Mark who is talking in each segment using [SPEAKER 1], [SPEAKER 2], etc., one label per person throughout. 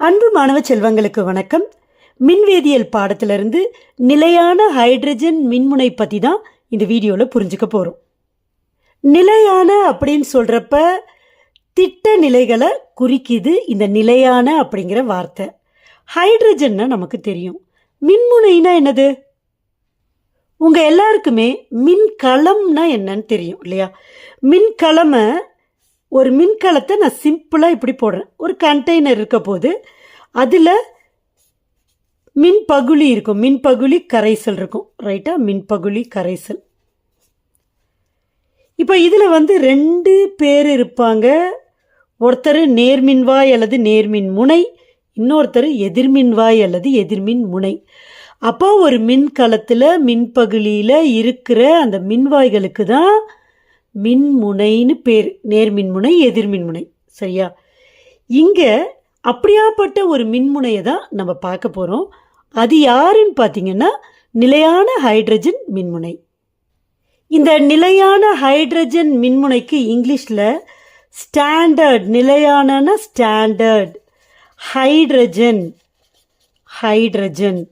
[SPEAKER 1] அன்பு மாணவ செல்வங்களுக்கு வணக்கம். மின்வேதியியல் பாடத்திலிருந்து நிலையான ஹைட்ரஜன் மின்முனை பற்றி தான் இந்த வீடியோவில் புரிஞ்சுக்க போகிறோம் நிலையான அப்படின்னு சொல்கிறப்ப திட்ட நிலைகளை குறிக்குது இந்த நிலையான அப்படிங்கிற வார்த்தை. ஹைட்ரஜன்னா நமக்கு தெரியும். மின்முனைனா என்னது? உங்கள் எல்லாருக்குமே மின்கலம்னா என்னன்னு தெரியும் இல்லையா? மின்கலமை ஒரு மின்கலத்தை நான் சிம்பிளாக இப்படி போடுறேன். ஒரு கண்டெய்னர் இருக்க போது அதில் மின்பகுளி இருக்கும். மின்பகுளி கரைசல் இருக்கும். ரைட்டா மின்பகுளி கரைசல். இப்போ இதில் வந்து ரெண்டு பேர் இருப்பாங்க. ஒருத்தர் நேர்மின்வாய் அல்லது நேர்மின் முனை இன்னொருத்தர் எதிர்மின்வாய் அல்லது எதிர்மின் முனை. அப்போ ஒரு மின்கலத்தில் மின்பகுளியில் இருக்கிற அந்த மின்வாய்களுக்கு தான் மின்முனைன்னு பேர். நேர்மின்முனை எதிர்மின்முனை சரியா? இங்கே அப்படியாப்பட்ட ஒரு மின்முனையை தான் நம்ம பார்க்க போகிறோம் அது யாருன்னு பார்த்தீங்கன்னா நிலையான ஹைட்ரஜன் மின்முனை. இந்த நிலையான ஹைட்ரஜன் மின்முனைக்கு இங்கிலீஷில் ஸ்டாண்டர்ட் நிலையான ஸ்டாண்டர்ட். Hydrogen hydrogen.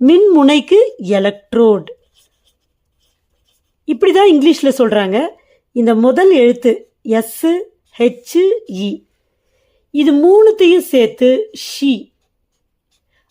[SPEAKER 1] மின்முனைக்கு எலக்ட்ரோட். இப்படி தான் இங்கிலீஷில் சொல்கிறாங்க இந்த முதல் எழுத்து எஸ்ஸு ஹெச்சு இ இது மூணுத்தையும் சேர்த்து ஷி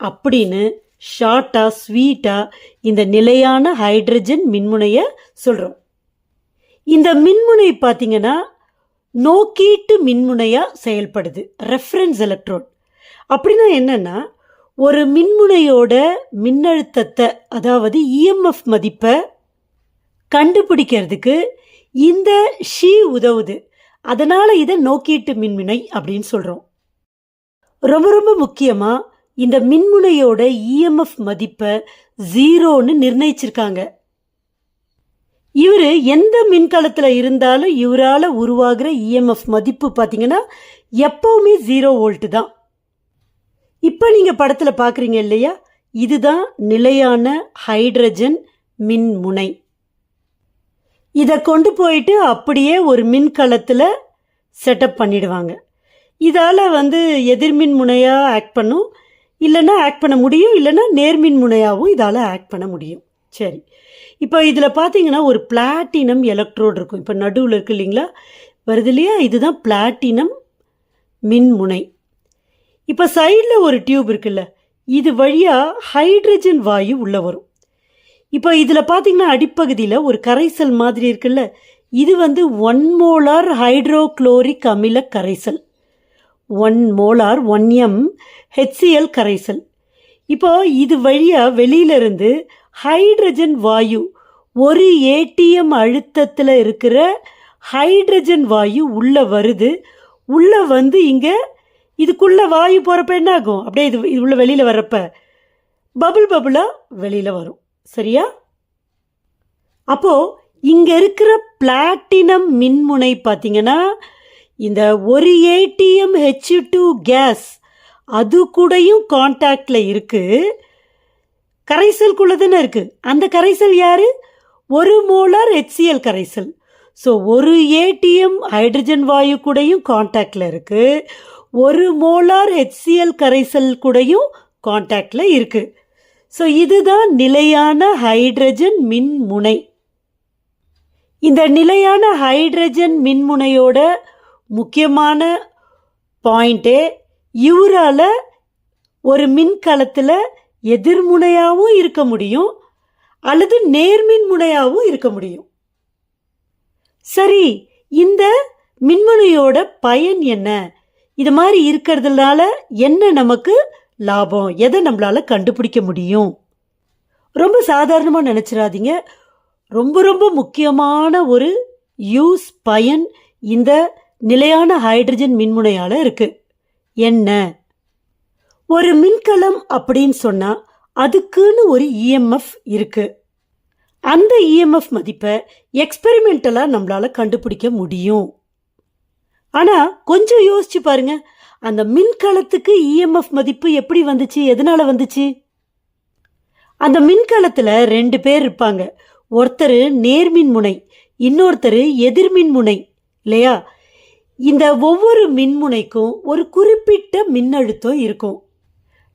[SPEAKER 1] அப்படின்னு ஷார்ட்டாக ஸ்வீட்டாக இந்த நிலையான ஹைட்ரஜன் மின்முனையை சொல்கிறோம் இந்த மின்முனை பார்த்தீங்கன்னா நோக்கீட்டு மின்முனையாக செயல்படுது. ரெஃபரன்ஸ் எலக்ட்ரோட் அப்படின்னா என்னென்னா ஒரு மின்முனையோட மின்னழுத்தத்தை அதாவது இஎம்எஃப் மதிப்பை கண்டுபிடிக்கிறதுக்கு இந்த ஷீ உதவுது. அதனால் இதை நோக்கீட்டு மின்முனை அப்படின்னு சொல்கிறோம் ரொம்ப ரொம்ப முக்கியமாக இந்த மின்முனையோட இஎம்எஃப் மதிப்பை ஜீரோன்னு நிர்ணயிச்சிருக்காங்க. இவர் எந்த மின்கலத்தில் இருந்தாலும் இவரால் உருவாகிற இஎம்எஃப் மதிப்பு பார்த்தீங்கன்னா எப்போவுமே ஜீரோ வோல்ட்டு தான். இப்போ நீங்கள் படத்தில் பார்க்குறீங்க இல்லையா? இதுதான் நிலையான ஹைட்ரஜன் மின்முனை. இதை கொண்டு போயிட்டு அப்படியே ஒரு மின்கலத்தில் செட்டப் பண்ணிடுவாங்க. இதால் வந்து எதிர்மின் முனையாக ஆக்ட் பண்ணும். இல்லைன்னா ஆக்ட் பண்ண முடியும் இல்லைன்னா நேர்மின் முனையாகவும் இதால் ஆக்ட் பண்ண முடியும். சரி. இப்போ இதில் பார்த்தீங்கன்னா ஒரு பிளாட்டினம் எலக்ட்ரோடு இருக்கும். இப்போ நடுவில் இருக்கு இல்லைங்களா? வருது இல்லையா? இதுதான் பிளாட்டினம் மின்முனை இப்போ சைடில் ஒரு டியூப் இருக்குல்ல. இது வழியாக ஹைட்ரஜன் வாயு உள்ளே வரும். இப்போ இதில் பார்த்தீங்கன்னா அடிப்பகுதியில் ஒரு கரைசல் மாதிரி இருக்குல்ல? இது வந்து ஒன் மோலார் ஹைட்ரோக்ளோரிக் அமில கரைசல். One molar one M HCl கரைசல். இப்போ இது வழியாக வெளியிலிருந்து ஹைட்ரஜன் வாயு ஒரு ஏடிஎம் அழுத்தத்தில் இருக்கிற ஹைட்ரஜன் வாயு உள்ளே வருது. உள்ளே வந்து இங்கே இதுக்குள்ளே வாயு போகிறப்ப என்ன ஆகும் அப்படியே இது இது உள்ள வெளியில் வர்றப்ப பபுள் பபுளாக வெளியில் வரும். சரியா? அப்போ இங்க இருக்கிற பிளாட்டினம் மின்முனை பார்த்தீங்கன்னா இந்த ஒரு ஏடிஎம் ஹெச் டூ கேஸ் அது கூடயும் கான்டாக்டில் இருக்கு. கரைசல்குள்ள தானே இருக்கு. அந்த கரைசல் யாரு? ஒரு மோலார் ஹெச்சிஎல் கரைசல். ஸோ ஒரு ஏடிஎம் ஹைட்ரஜன் வாயு கூடயும் கான்டாக்டில் இருக்குது ஒரு மோலார் ஹெச்சிஎல் கரைசல் கூடயும் கான்டாக்டில் இருக்குது ஸோ இதுதான் நிலையான ஹைட்ரஜன் மின்முனை. இந்த நிலையான ஹைட்ரஜன் மின்முனையோட முக்கியமான பாயிண்ட்டே இவரால் ஒரு மின்கலத்தில் எதிர்முனையாகவும் இருக்க முடியும் அல்லது நேர்மின்முனையாகவும் இருக்க முடியும். சரி இந்த மின்முனையோட பயன் என்ன? இது மாதிரி இருக்கிறதுனால என்ன நமக்கு லாபம். எதை நம்மளால கண்டுபிடிக்க முடியும்? ரொம்ப சாதாரணமாக நினச்சிடாதீங்க ரொம்ப ரொம்ப முக்கியமான ஒரு யூஸ் பயன் இந்த நிலையான ஹைட்ரஜன் மின்முனையால் இருக்கு. என்ன? ஒரு மின்கலம் அப்படின்னு சொன்னால் அதுக்குன்னு ஒரு இஎம்எஃப் இருக்கு. அந்த இஎம்எஃப் மதிப்பை எக்ஸ்பெரிமெண்டலாக நம்மளால் கண்டுபிடிக்க முடியும். ஆனால் கொஞ்சம் யோசிச்சு பாருங்க. அந்த மின்கலத்துக்கு இஎம்எஃப் மதிப்பு எப்படி வந்துச்சு? எதனால வந்துச்சு? அந்த மின்கலத்தில் ரெண்டு பேர் இருப்பாங்க. ஒருத்தர் நேர்மின் முனை இன்னொருத்தர் எதிர்மின் முனை இல்லையா? இந்த ஒவ்வொரு மின்முனைக்கும் ஒரு குறிப்பிட்ட மின்னழுத்தம் இருக்கும்.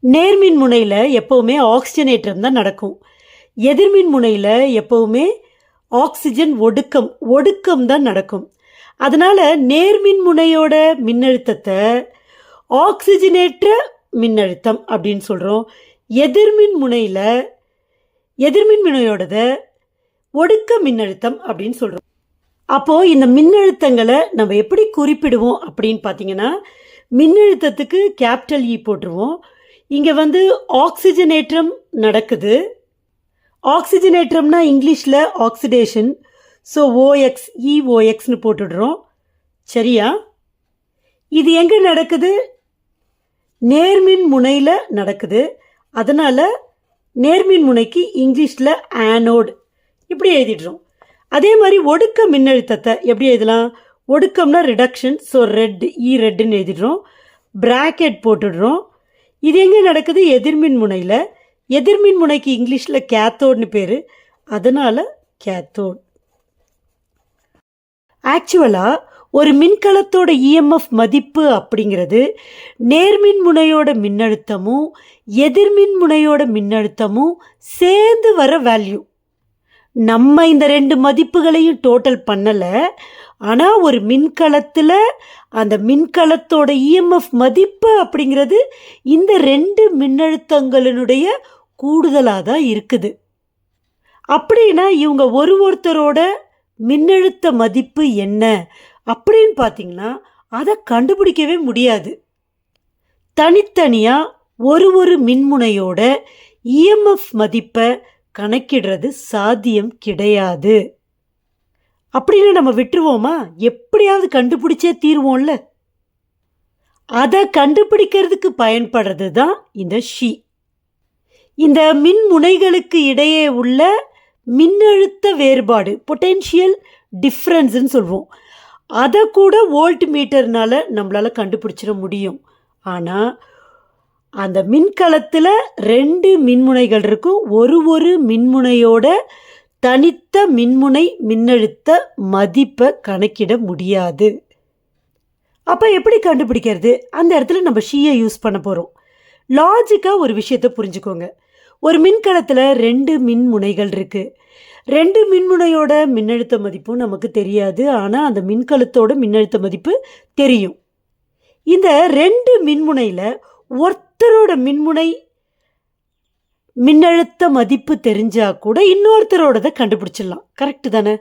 [SPEAKER 1] நேர்மின் முனையில் எப்போவுமே ஆக்சிஜனேற்றம் தான் நடக்கும். எதிர்மின் முனையில் எப்போவுமே ஆக்சிஜன் ஒடுக்கம் ஒடுக்கம் தான் நடக்கும். அதனால் நேர்மின் முனையோட மின்னழுத்தத்தை ஆக்சிஜனேற்ற மின்னழுத்தம் அப்படின்னு சொல்கிறோம் எதிர்மின் முனையில் எதிர்மின் முனையோடத ஒடுக்க மின்னழுத்தம் அப்படின்னு சொல்கிறோம் அப்போது இந்த மின்னழுத்தங்களை நம்ம எப்படி குறிப்பிடுவோம் அப்படின்னு பார்த்தீங்கன்னா மின்னழுத்தத்துக்கு கேபிட்டல் இ போட்டுருவோம். இங்கே வந்து ஆக்சிஜனேற்றம் நடக்குது. ஆக்சிஜனேற்றம்னா இங்கிலீஷில் ஆக்சிடேஷன் ஸோ ஓஎக்ஸ் இஓஎக்ஸ்னு போட்டுடுறோம். சரியா? இது எங்கே நடக்குது? நேர்மின் முனையில் நடக்குது. அதனால் நேர்மின் முனைக்கு இங்கிலீஷில் ஆனோடு இப்படி எழுதிடுறோம். அதே மாதிரி ஒடுக்க மின்னழுத்தத்தை எப்படி எழுதலாம்? ஒடுக்கம்னா ரிடக்ஷன் ஸோ ரெட் இ ரெட்டுன்னு எழுதிடுறோம். பிராக்கெட் போட்டுடுறோம். இது எங்கே நடக்குது? எதிர்மின் முனையில். எதிர்மின் முனைக்கு இங்கிலீஷில் கேத்தோட்னு பேர். அதனால் கேத்தோட் ஆக்சுவலாக ஒரு மின்கலத்தோட இஎம்எஃப் மதிப்பு அப்படிங்கிறது நேர்மின் முனையோட மின்னழுத்தமும் எதிர்மின் முனையோட மின்னழுத்தமும் சேர்ந்து வர வேல்யூ நம்ம இந்த ரெண்டு மதிப்புகளையும் டோட்டல் பண்ணலை. ஆனால் ஒரு மின்கலத்தில் அந்த மின்கலத்தோட இஎம்எஃப் மதிப்பு அப்படிங்கிறது இந்த ரெண்டு மின்னழுத்தங்களினுடைய கூடுதலாக தான் இருக்குது. அப்படின்னா இவங்க ஒரு ஒருத்தரோட மின்னழுத்த மதிப்பு என்ன? அப்படின்னு பார்த்தீங்கன்னா அதை கண்டுபிடிக்கவே முடியாது. தனித்தனியாக ஒரு ஒரு மின்முனையோட இஎம்எஃப் மதிப்பை கணக்கிடுறது சாத்தியம் கிடையாது. அப்படின்னு நம்ம விட்டுருவோமா? எப்படியாவது கண்டுபிடிச்சே தீர்வோம்ல. அதை கண்டுபிடிக்கிறதுக்கு பயன்படுறது தான் இந்த ஷி. இந்த மின்முனைகளுக்கு இடையே உள்ள மின்னழுத்த வேறுபாடு பொட்டென்ஷியல் டிஃப்ரென்ஸ்ன்னு சொல்லுவோம் அதை கூட வோல்ட் மீட்டர்னால நம்மளால் கண்டுபிடிச்சிட முடியும். ஆனால் அந்த மின்கலத்தில் ரெண்டு மின்முனைகள் இருக்கும். ஒரு ஒரு மின்முனையோட தனித்த மின்முனை மின்னழுத்த மதிப்பை கணக்கிட முடியாது. அப்போ எப்படி கண்டுபிடிக்கிறது? அந்த இடத்துல நம்ம ஷீயை யூஸ் பண்ண போகிறோம் லாஜிக்காக ஒரு விஷயத்தை புரிஞ்சுக்கோங்க. ஒரு மின்கலத்தில் ரெண்டு மின்முனைகள் இருக்குது ரெண்டு மின்முனையோட மின்னழுத்த மதிப்பும் நமக்கு தெரியாது. ஆனால் அந்த மின்கலத்தோட மின்னழுத்த மதிப்பு தெரியும். இந்த ரெண்டு மின்முனையில் ஒருத்தரோட மின்முனை மின்னழுத்த மதிப்பு தெரிஞ்சால் கூட இன்னொருத்தரோடதை கண்டுபிடிச்சிடலாம். கரெக்டு தானே?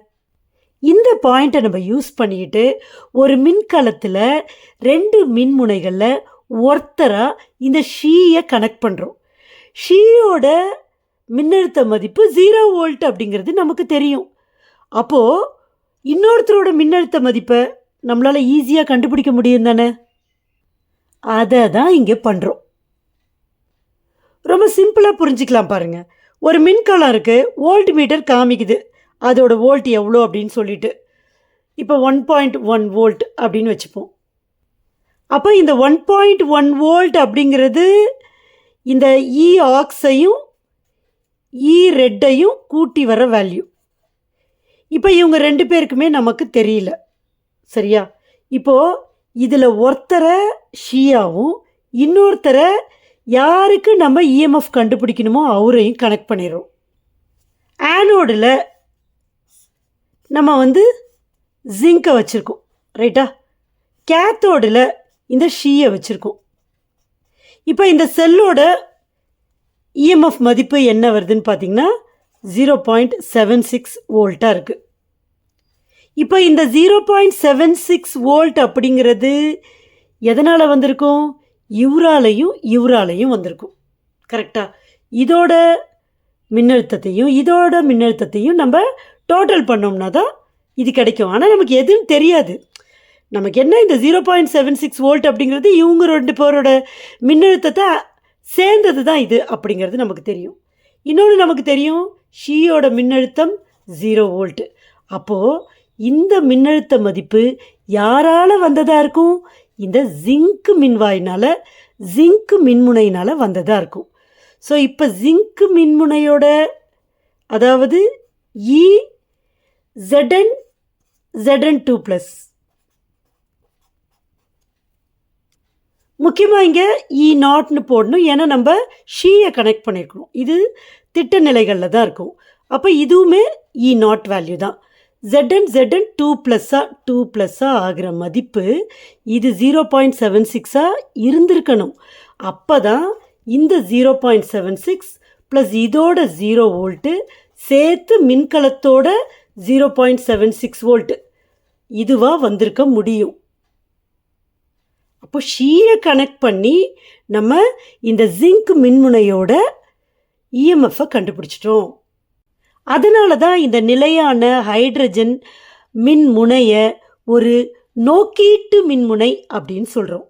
[SPEAKER 1] இந்த பாயிண்ட்டை நம்ம யூஸ் பண்ணிக்கிட்டு ஒரு மின்கலத்தில் ரெண்டு மின்முனைகளில் ஒருத்தராக இந்த ஷீயை கனெக்ட் பண்ணுறோம் ஷீயோட மின்னழுத்த மதிப்பு ஜீரோ வோல்ட் அப்படிங்கிறது நமக்கு தெரியும். அப்போது இன்னொருத்தரோட மின்னழுத்த மதிப்பை நம்மளால் ஈஸியாக கண்டுபிடிக்க முடியும் தானே? அதை தான் இங்கே பண்ணுறோம் ரொம்ப சிம்பிளாக புரிஞ்சுக்கலாம் பாருங்கள் ஒரு மின்கலம் இருக்குது வோல்ட் மீட்டர் காமிக்குது. அதோட வோல்ட் எவ்வளோ அப்படின்னு சொல்லிட்டு. இப்போ ஒன் பாயிண்ட் ஒன் வோல்ட் அப்படின்னு வச்சுப்போம். அப்போ இந்த ஒன் பாயிண்ட் ஒன் வோல்ட் அப்படிங்கிறது இந்த e இ ஆக்ஸையும் இ e ரெட்டையும் கூட்டி வர வேல்யூ இப்போ இவங்க ரெண்டு பேருக்குமே நமக்கு தெரியல. சரியா? இப்போது இதில் ஒருத்தரை ஷியாவும் இன்னொருத்தரை யாருக்கு நம்ம இஎம்எஃப் கண்டுபிடிக்கணுமோ அவரையும் கனெக்ட் பண்ணிடுறோம். ஆனோடில் நம்ம வந்து ஜிங்கை வச்சுருக்கோம். ரைட்டா கேத்தோடில் இந்த ஷீயை வச்சுருக்கோம். இப்போ இந்த செல்லோட இஎம்எஃப் மதிப்பு என்ன வருதுன்னு பார்த்தீங்கன்னா ஜீரோ பாயிண்ட் செவன் சிக்ஸ் வோல்ட்டாக இருக்குது இப்போ இந்த zero point seven six volt அப்படிங்கிறது எதனால் வந்திருக்கும்? இவராலையும் இவராலையும் வந்திருக்கும். கரெக்டாக இதோட மின்னழுத்தத்தையும் இதோட மின்னழுத்தத்தையும் நம்ம டோட்டல் பண்ணோம்னா தான் இது கிடைக்கும். ஆனால் நமக்கு எதுவும் தெரியாது. நமக்கு என்ன இந்த zero point seven six volt அப்படிங்கிறது இவங்க ரெண்டு பேரோட மின்னழுத்தத்தை சேர்ந்தது தான் இது அப்படிங்கிறது நமக்கு தெரியும். இன்னொன்று நமக்கு தெரியும் ஷீயோட மின்னழுத்தம் ஜீரோ வோல்ட்டு அப்போது இந்த மின்னழுத்த மதிப்பு யாரால் வந்ததாக இருக்கும்? இந்த ஜிங்க்கு மின்வாயினால் ஜிங்க்கு மின்முனையினால் வந்ததாக இருக்கும். ஸோ இப்போ ஜிங்க்கு மின்முனையோட அதாவது இ ஜெடன் ஜெடன் டூ ப்ளஸ் முக்கியமாக இங்கே இ e நாட்னு போடணும். ஏன்னா நம்ம ஷீயை கனெக்ட் பண்ணியிருக்கணும் இது திட்ட நிலைகளில் தான் இருக்கும். அப்போ இதுவுமே இ நாட் வேல்யூ தான். Zed N zed N two ப்ளஸ்ஸாக டூ ப்ளஸ்ஸாக ஆகிற மதிப்பு இது ஜீரோ பாயிண்ட் செவன் சிக்ஸாக இருந்திருக்கணும். அப்போ தான் இந்த zero point seven six plus இதோட ஜீரோ வோல்ட்டு சேர்த்து மின்கலத்தோட zero point seven six volt இதுவாக வந்திருக்க முடியும். அப்போ ஷீயை கனெக்ட் பண்ணி நம்ம இந்த ஜிங்க் மின்முனையோட இஎம்எஃப்பை கண்டுபிடிச்சிட்டோம். அதனால தான் இந்த நிலையான ஹைட்ரஜன் மின்முனைய ஒரு நோக்கீட்டு மின்முனை அப்படின்னு சொல்கிறோம்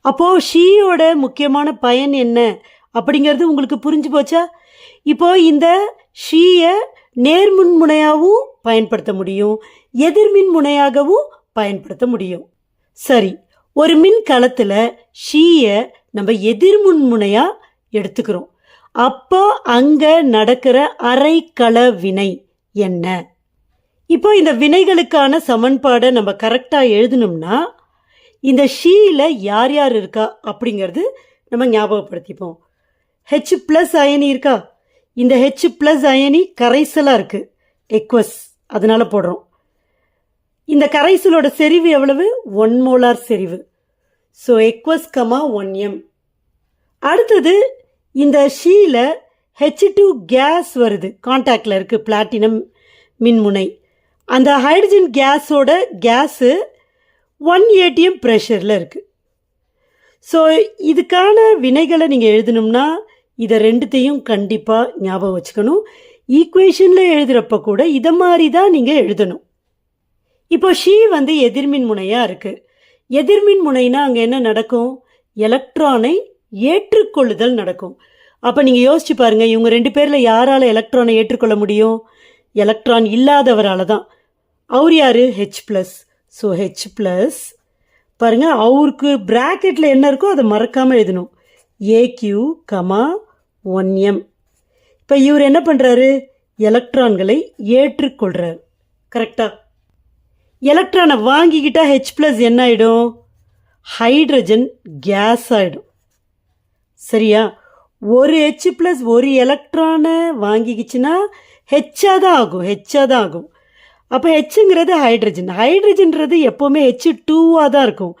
[SPEAKER 1] அப்போது ஷீயோட முக்கியமான பயன் என்ன அப்படிங்கிறது உங்களுக்கு புரிஞ்சு போச்சா? இப்போ இந்த ஷீயை நேர்மின்முனையாகவும் பயன்படுத்த முடியும் எதிர்மின்முனையாகவும் பயன்படுத்த முடியும். சரி ஒரு மின் களத்தில் ஷீயை நம்ம எதிர்மின்முனையாக எடுத்துக்கிறோம். அப்போ அங்கே நடக்கிற அரைக்கள வினை என்ன? இப்போ இந்த வினைகளுக்கான சமன்பாடை நம்ம கரெக்டாக எழுதணும்னா இந்த ஷீயில் யார் யார் இருக்கா அப்படிங்கிறது நம்ம ஞாபகப்படுத்திப்போம். ஹெச் ப்ளஸ் அயனி இருக்கா? இந்த ஹெச் ப்ளஸ் அயனி கரைசலாக இருக்குது எக்வஸ் அதனால் போடுறோம். இந்த கரைசலோட செறிவு எவ்வளவு? ஒன் மோலார் செறிவு. So aqueous comma one M அடுத்தது இந்த ஷீல ஹெச் டூ கேஸ் வருது. காண்டாக்டில் இருக்குது பிளாட்டினம் மின்முனை. அந்த ஹைட்ரஜன் கேஸோட கேஸு ஒன் ஏடிஎம் ப்ரெஷரில் இருக்குது ஸோ இதுக்கான வினைகளை நீங்கள் எழுதணும்னா இதை ரெண்டுத்தையும் கண்டிப்பாக ஞாபகம் வச்சுக்கணும். ஈக்குவேஷனில் எழுதுகிறப்ப கூட இதை மாதிரி தான் நீங்கள் எழுதணும். இப்போ ஷீ வந்து எதிர்மின் முனையாக இருக்குது எதிர்மின் முனைனா அங்கே என்ன நடக்கும்? எலக்ட்ரானை ஏற்றுக்கொள்ளுதல் நடக்கும். அப்போ நீங்கள் யோசிச்சு பாருங்கள் இவங்க ரெண்டு பேரில் யாரால் எலக்ட்ரானை ஏற்றுக்கொள்ள முடியும்? எலக்ட்ரான் இல்லாதவரால் தான் அவர் யார்? H plus so H plus பாருங்கள் அவருக்கு ப்ராக்கெட்டில் என்ன இருக்கோ அதை மறக்காமல் எழுதணும். ஏக்யூ கமா ஒன் எம் இப்போ இவர் என்ன பண்ணுறாரு எலக்ட்ரான்களை ஏற்றுக்கொள்கிறார் கரெக்டாக எலக்ட்ரானை வாங்கிக்கிட்டால் ஹெச் ப்ளஸ் என்ன ஆகிடும் ஹைட்ரஜன் கேஸ் ஆகிடும் சரியா? ஒரு ஹெச் ப்ளஸ் ஒரு எலக்ட்ரானை வாங்கிக்கிச்சுன்னா ஹெச்சாக தான் ஆகும் ஹெச்சாக தான் ஆகும். அப்போ ஹெச்சுங்கிறது ஹைட்ரஜன் ஹைட்ரஜன்றது எப்போவுமே ஹெச் டூவாக தான் இருக்கும்.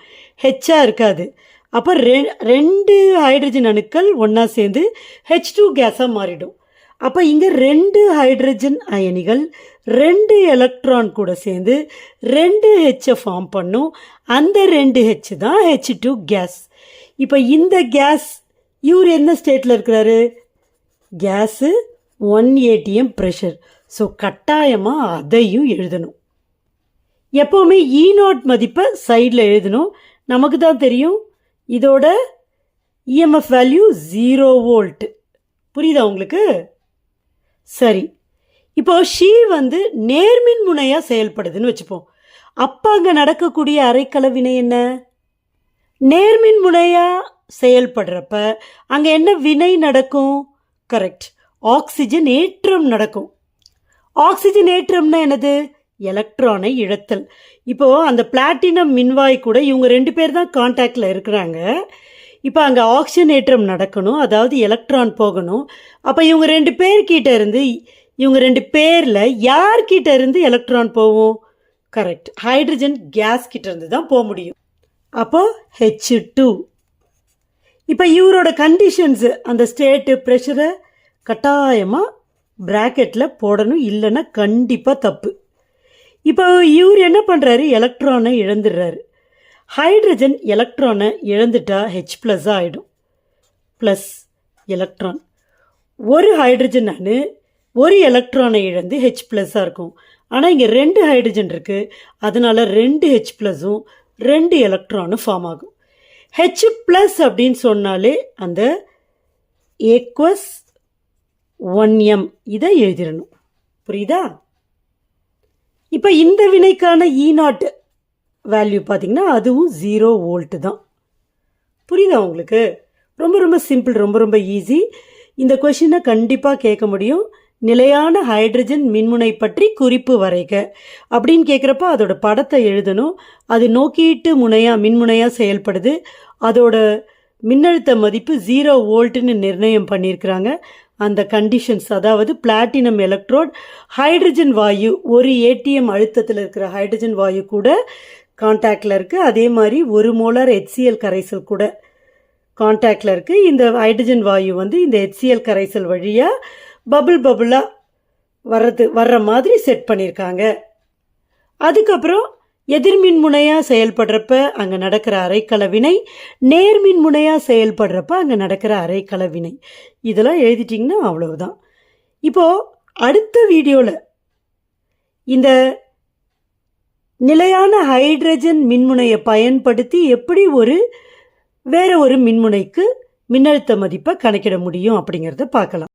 [SPEAKER 1] ஹெச்சாக இருக்காது. அப்போ ரெ ரெண்டு ஹைட்ரஜன் அணுக்கள் ஒன்றா சேர்ந்து ஹெச் டூ கேஸாக மாறிடும். அப்போ இங்கே ரெண்டு ஹைட்ரஜன் அயனிகள் ரெண்டு எலக்ட்ரான் கூட சேர்ந்து ரெண்டு ஹெச்சை ஃபார்ம் பண்ணும். அந்த ரெண்டு ஹெச் தான் ஹெச் டூ கேஸ் இப்போ இந்த கேஸ் இவர் என்ன ஸ்டேட்டில் இருக்கிறாரு? Gas one ATM pressure so கட்டாயமாக அதையும் எழுதணும். எப்போவுமே இ e நாட் மதிப்பை சைடில் எழுதணும். நமக்கு தான் தெரியும். இதோட இஎம்எஃப் வேல்யூ ஜீரோ வோல்ட் புரியுதா உங்களுக்கு? சரி. இப்போ ஷீ வந்து நேர்மின் முனையாக செயல்படுதுன்னு வச்சுப்போம். அப்போ அங்கே நடக்கக்கூடிய அரைக்கல வினை என்ன? நேர்மின் முனையாக செயல்படுறப்ப அங்கே என்ன வினை நடக்கும்? கரெக்ட் ஆக்சிஜன் ஏற்றம் நடக்கும். ஆக்சிஜன் ஏற்றம்னா என்னது? எலக்ட்ரானை இழத்தல். இப்போது அந்த பிளாட்டினம் மின்வாய் கூட இவங்க ரெண்டு பேர் தான் கான்டாக்டில் இருக்கிறாங்க. இப்போ அங்கே ஆக்சிஜனேற்றம் நடக்கணும் அதாவது எலக்ட்ரான் போகணும். அப்போ இவங்க ரெண்டு பேர்கிட்ட இருந்து இவங்க ரெண்டு பேரில் யார்கிட்ட இருந்து எலக்ட்ரான் போகும்? கரெக்ட் ஹைட்ரஜன் கேஸ் கிட்ட இருந்து தான் போக முடியும். அப்போ ஹெச் டூ இப்போ இவரோட கண்டிஷன்ஸு அந்த ஸ்டேட்டு ப்ரெஷரை கட்டாயமாக ப்ராக்கெட்டில் போடணும் இல்லைன்னா கண்டிப்பாக தப்பு. இப்போ இவர் என்ன பண்ணுறாரு எலக்ட்ரானை இழந்துடுறாரு. ஹைட்ரஜன் எலக்ட்ரானை இழந்துட்டா ஹெச் ப்ளஸ் ஆகிடும் ப்ளஸ் எலக்ட்ரான் ஒரு ஹைட்ரஜன் அணு ஒரு எலக்ட்ரானை இழந்து ஹெச் ப்ளஸ்ஸாக இருக்கும். ஆனால் இங்கே ரெண்டு ஹைட்ரஜன் இருக்குது அதனால் ரெண்டு ஹெச் ப்ளஸும் ரெண்டு எலக்ட்ரானும் ஃபார்ம் ஆகும். ஹெச் ப்ளஸ் அப்படின்னு சொன்னாலே அந்த ஏக்வஸ் ஒன் எம் இதை எழுதிடணும். புரியுதா? இப்போ இந்த வினைக்கான e இ நாட்டு வேல்யூ பார்த்தீங்கன்னா அதுவும் ஜீரோ வோல்ட்டு தான். புரியுதா உங்களுக்கு? ரொம்ப ரொம்ப சிம்பிள் ரொம்ப ரொம்ப ஈஸி இந்த கொஷினை கண்டிப்பாக கேட்க முடியும். நிலையான ஹைட்ரஜன் மின்முனை பற்றி குறிப்பு வரைக. அப்படின்னு கேட்குறப்ப அதோட படத்தை எழுதணும். அது நோக்கிட்டு முனையாக மின்முனையாக செயல்படுது. அதோட மின்னழுத்த மதிப்பு ஜீரோ வோல்ட்டுன்னு நிர்ணயம் பண்ணியிருக்கிறாங்க. அந்த கண்டிஷன்ஸ் அதாவது பிளாட்டினம் எலக்ட்ரோட் ஹைட்ரஜன் வாயு ஒரு ஏடிஎம் அழுத்தத்தில் இருக்கிற ஹைட்ரஜன் வாயு கூட காண்டாக்டில் இருக்குது அதே மாதிரி ஒரு மோலார் ஹெச்சிஎல் கரைசல் கூட காண்டாக்டில் இருக்குது இந்த ஹைட்ரஜன் வாயு வந்து இந்த ஹெச்சிஎல் கரைசல் வழியாக பபுள் பபுளாக வர்றது வர்ற மாதிரி செட் பண்ணியிருக்காங்க அதுக்கப்புறம் எதிர்மின் முனையாக செயல்படுறப்ப அங்கே நடக்கிற அரைக்கலவினை நேர்மின் முனையாக செயல்படுறப்ப அங்கே நடக்கிற அரைக்கலவினை. இதெல்லாம் எழுதிட்டிங்கன்னா அவ்வளவுதான். இப்போது அடுத்த வீடியோவில் இந்த நிலையான ஹைட்ரஜன் மின்முனையை பயன்படுத்தி எப்படி ஒரு வேற ஒரு மின்முனைக்கு மின்னழுத்த மதிப்பை கணக்கிட முடியும் அப்படிங்கிறத பார்க்கலாம்.